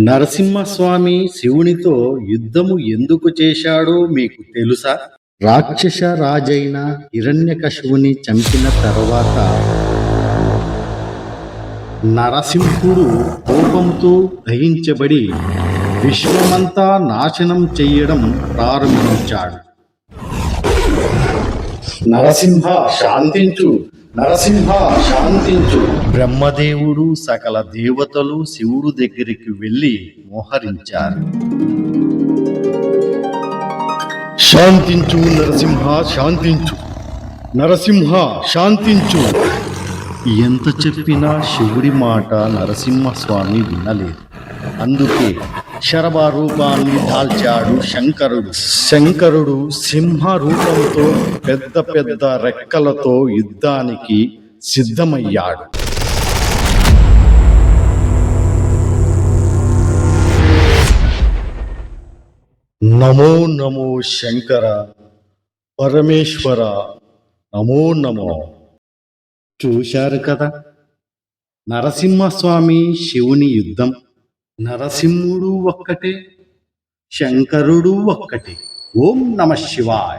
నరసింహస్వామి శివునితో యుద్ధము ఎందుకు చేశాడో మీకు తెలుసా? రాక్షస రాజైన హిరణ్యకశువుని చంపిన తర్వాత నరసింహుడు కోపంతో దహించబడి విశ్వమంతా నాశనం చెయ్యడం ప్రారంభించాడు. నరసింహ శాంతించు. నరసింహ శాంతించు. బ్రహ్మదేవుడు సకల దేవతలు శివుడు దగ్గరికి వెళ్ళి మోహరించారు. శాంతించు నరసింహ శాంతించు. నరసింహ శాంతించు. ఎంత చెప్పినా శివుడి మాట నరసింహస్వామి వినలేదు. అందుకే శరభ రూపాన్ని దాల్చాడు శంకరుడు. శంకరుడు సింహ రూపంతో పెద్ద పెద్ద రెక్కలతో యుద్ధానికి సిద్ధమయ్యాడు. నమో నమో శంకర పరమేశ్వర నమో నమో. చూశారు కదా? నరసింహస్వామి శివుని యుద్ధం. నరసింహుడు ఒక్కటే శంకరుడు ఒక్కటే. ఓం నమ శివాయ.